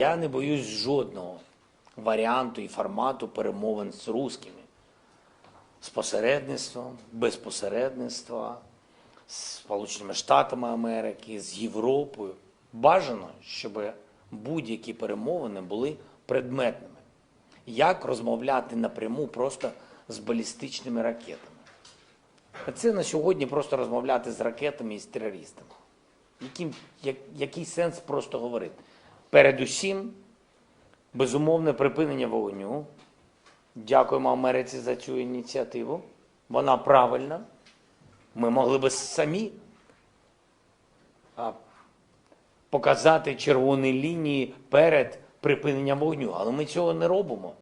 Я не боюсь жодного варіанту і формату перемовин з русскими. З посередництвом, без посередництва, з Сполученими Штатами Америки, з Європою. Бажано, щоб будь-які перемовини були предметними. Як розмовляти напряму просто з балістичними ракетами? Це на сьогодні просто розмовляти з ракетами і з терористами. Яким, як, який сенс просто говорити? Передусім, безумовне припинення вогню. Дякуємо Америці за цю ініціативу. Вона правильна. Ми могли би самі показати червоні лінії перед припиненням вогню, але ми цього не робимо.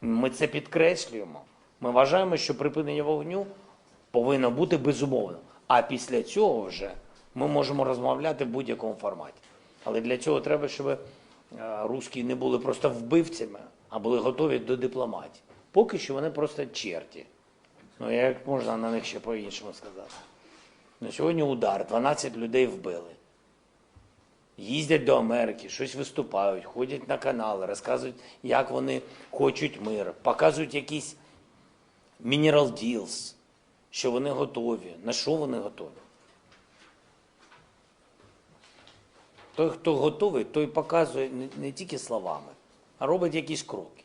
Ми це підкреслюємо. Ми вважаємо, що припинення вогню повинно бути безумовно. А після цього вже ми можемо розмовляти в будь-якому форматі. Але для цього треба, щоб русські не були просто вбивцями, а були готові до дипломатії. Поки що вони просто черті. Ну, як можна на них ще по-іншому сказати? На сьогодні удар, 12 людей вбили. Їздять до Америки, щось виступають, ходять на канали, розказують, як вони хочуть мир, показують якісь mineral deals, що вони готові, на що вони готові. Той, хто готовий, той показує не, не тільки словами, а робить якісь кроки.